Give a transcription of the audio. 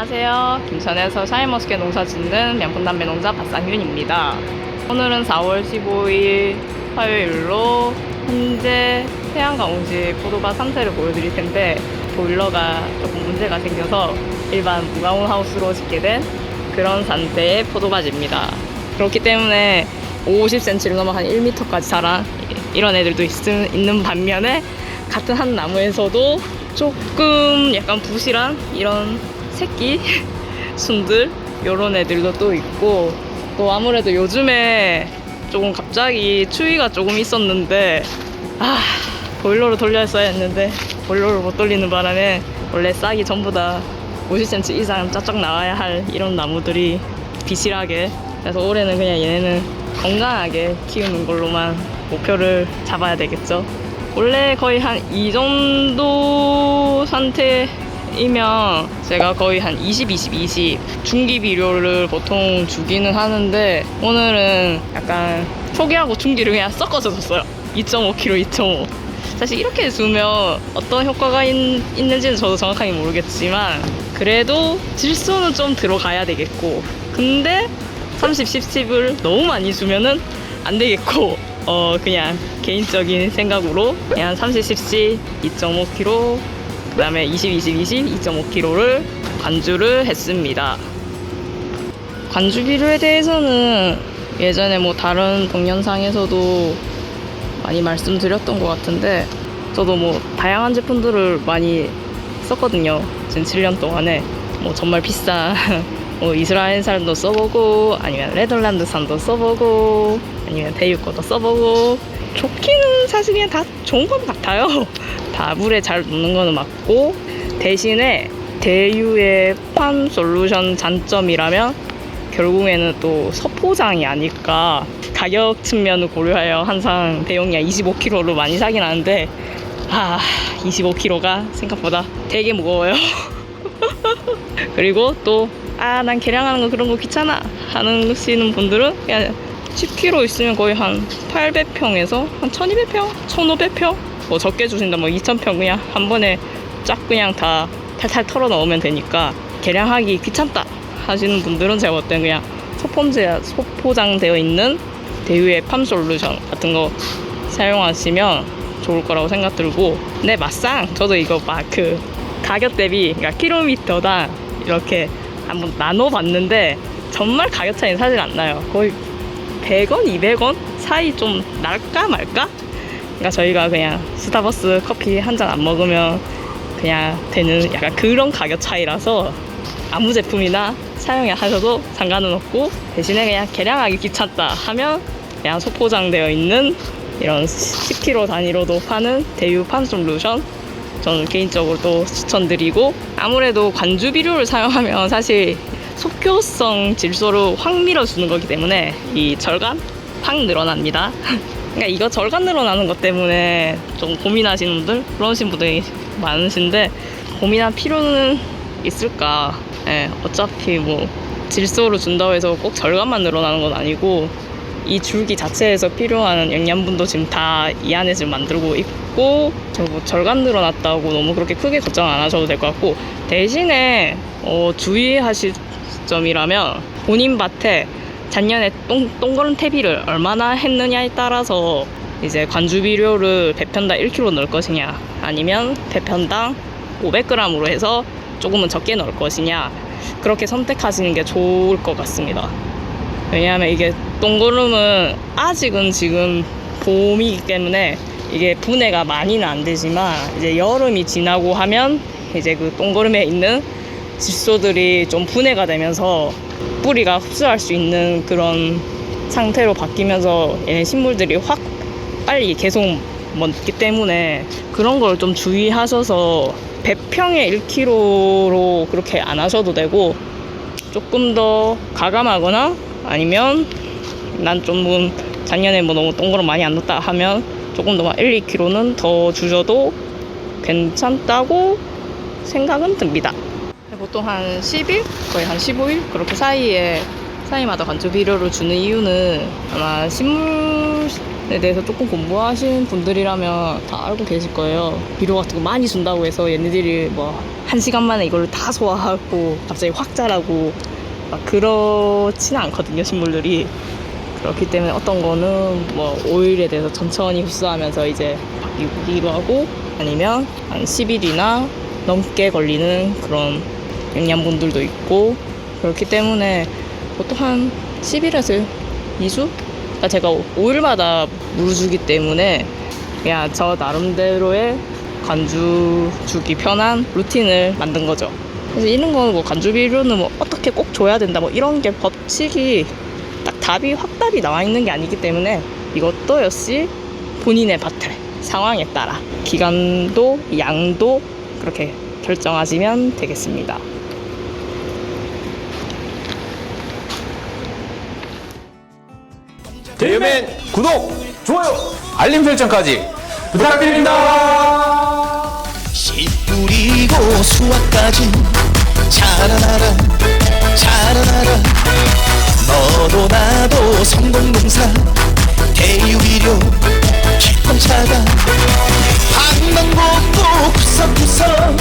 안녕하세요. 김천에서 샤인머스켓 농사 짓는 명품담배 농자 박상윤입니다. 오늘은 4월 15일 화요일로 현재 태양광 옹지 포도밭 상태를 보여드릴 텐데 보일러가 조금 문제가 생겨서 일반 무가온 하우스로 짓게 된 그런 상태의 포도밭입니다. 그렇기 때문에 50cm를 넘어 한 1m까지 자란 이런 애들도 있, 있는 반면에 같은 한 나무에서도 조금 약간 부실한 이런 새끼 순들 이런 애들도 또 있고 또 아무래도 요즘에 조금 갑자기 추위가 조금 있었는데 아 보일러로 돌려야 했는데 보일러를 못 돌리는 바람에 원래 싹이 전부 다 50cm 이상 쫙쫙 나와야 할 이런 나무들이 비실하게 그래서 올해는 그냥 얘네는 건강하게 키우는 걸로만 목표를 잡아야 되겠죠. 원래 거의 한 이 정도 상태 이면 제가 거의 한 20, 20, 20 중기 비료를 보통 주기는 하는데 오늘은 약간 초기하고 중기를 그냥 섞어서 줬어요. 2.5kg, 2.5. 사실 이렇게 주면 어떤 효과가 있, 있는지는 저도 정확하게 모르겠지만 그래도 질소는 좀 들어가야 되겠고 근데 30, 10을 너무 많이 주면은 안 되겠고 어 그냥 개인적인 생각으로 그냥 30, 10씩 2.5kg 그 다음에 20, 20, 20 2.5kg를 관주를 했습니다. 관주 비료에 대해서는 예전에 뭐 다른 동영상에서도 많이 말씀드렸던 것 같은데 저도 뭐 다양한 제품들을 많이 썼거든요. 지금 7년 동안에 뭐 정말 비싼 뭐 이스라엘 산도 써보고 아니면 레덜란드 산도 써보고 아니면 대유 것도 써보고 좋기는 사실 그냥 다 좋은 것 같아요. 다 물에 잘 녹는 거는 맞고 대신에 대유의 팜 솔루션 단점이라면 결국에는 또 서포장이 아닐까. 가격 측면을 고려하여 항상 대용량 25kg로 많이 사긴 하는데 아 25kg가 생각보다 되게 무거워요. 그리고 또 아 난 계량하는 거 그런 거 귀찮아 하시는 분들은 그냥 10kg 있으면 거의 한 800평에서 한 1200평? 1500평 뭐 적게 주신다 뭐 2000평 그냥 한 번에 쫙 그냥 다 탈탈 털어 넣으면 되니까 계량하기 귀찮다 하시는 분들은 제가 볼 때는 그냥 소폼제 소포장되어 있는 대유의 팜 솔루션 같은 거 사용하시면 좋을 거라고 생각 들고 근데 막상 저도 이거 막 그 가격 대비 그러니까 킬로미터당 이렇게 한번 나눠봤는데 정말 가격 차이는 사실 안 나요 거의 100원, 200원 사이 좀 날까 말까? 그러니까 저희가 그냥 스타벅스 커피 한 잔 안 먹으면 그냥 되는 약간 그런 가격 차이라서 아무 제품이나 사용하셔도 상관은 없고 대신에 그냥 계량하기 귀찮다 하면 그냥 소포장되어 있는 이런 10kg 단위로도 파는 대유 팜 솔루션 저는 개인적으로 또 추천드리고 아무래도 관주 비료를 사용하면 사실 속효성 질소를 확 밀어주는 거기 때문에 이 절감 확 늘어납니다. 그러니까 이거 절감 늘어나는 것 때문에 좀 고민하시는 분들 그러신 분들이 많으신데 고민할 필요는 있을까? 예, 어차피 뭐 질소를 준다고 해서 꼭 절감만 늘어나는 건 아니고 이 줄기 자체에서 필요한 영양분도 지금 다 이 안에 지금 만들고 있고 저뭐 절감 늘어났다고 너무 그렇게 크게 걱정 안 하셔도 될 것 같고 대신에 어, 주의하실 점이라면 본인 밭에 작년에 똥, 동그란 퇴비를 얼마나 했느냐에 따라서 이제 관주 비료를 배편당 1kg 넣을 것이냐 아니면 배편당 500g으로 해서 조금은 적게 넣을 것이냐 그렇게 선택하시는 게 좋을 것 같습니다. 왜냐하면 이게 똥거름은 아직은 지금 봄이기 때문에 이게 분해가 많이는 안 되지만 이제 여름이 지나고 하면 이제 그 똥거름에 있는 질소들이 좀 분해가 되면서 뿌리가 흡수할 수 있는 그런 상태로 바뀌면서 얘네 식물들이 확 빨리 계속 먹기 때문에 그런 걸 좀 주의하셔서 배평에 1kg로 그렇게 안 하셔도 되고 조금 더 가감하거나 아니면 난 좀 작년에 뭐 너무 동그란 많이 안 넣었다 하면 조금 더 1, 2kg는 더 주셔도 괜찮다고 생각은 듭니다. 보통 한 10일, 거의 한 15일 그렇게 사이에 사이마다 관주 비료를 주는 이유는 아마 식물 비료에 대해서 조금 공부하신 분들이라면 다 알고 계실 거예요. 비료 같은 거 많이 준다고 해서 얘네들이 뭐 한 시간 만에 이걸 다 소화하고 갑자기 확 자라고 막 그렇지는 않거든요, 식물들이. 그렇기 때문에 어떤 거는 뭐 오일에 대해서 천천히 흡수하면서 이제 바뀌기도 하고 아니면 한 10일이나 넘게 걸리는 그런 영양분들도 있고 그렇기 때문에 보통 한 10일에서 2주? 그러니까 제가 5일마다 물 주기 때문에 그냥 저 나름대로의 간주 주기 편한 루틴을 만든 거죠. 그래서 이런 거는 뭐 간주 비료는 뭐 어떻게 꼭 줘야 된다 뭐 이런 게 법칙이 딱 답이 확답이 나와 있는 게 아니기 때문에 이것도 역시 본인의 밭의 상황에 따라 기간도 양도 그렇게 결정하시면 되겠습니다. 대맨 구독, 좋아요, 알림 설정까지 부탁드립니다. 뿌리고 수확까지 자라나라 자라나라 너도 나도 성공농사 대유비료 기쁨 차가 방방곡곡 구석구석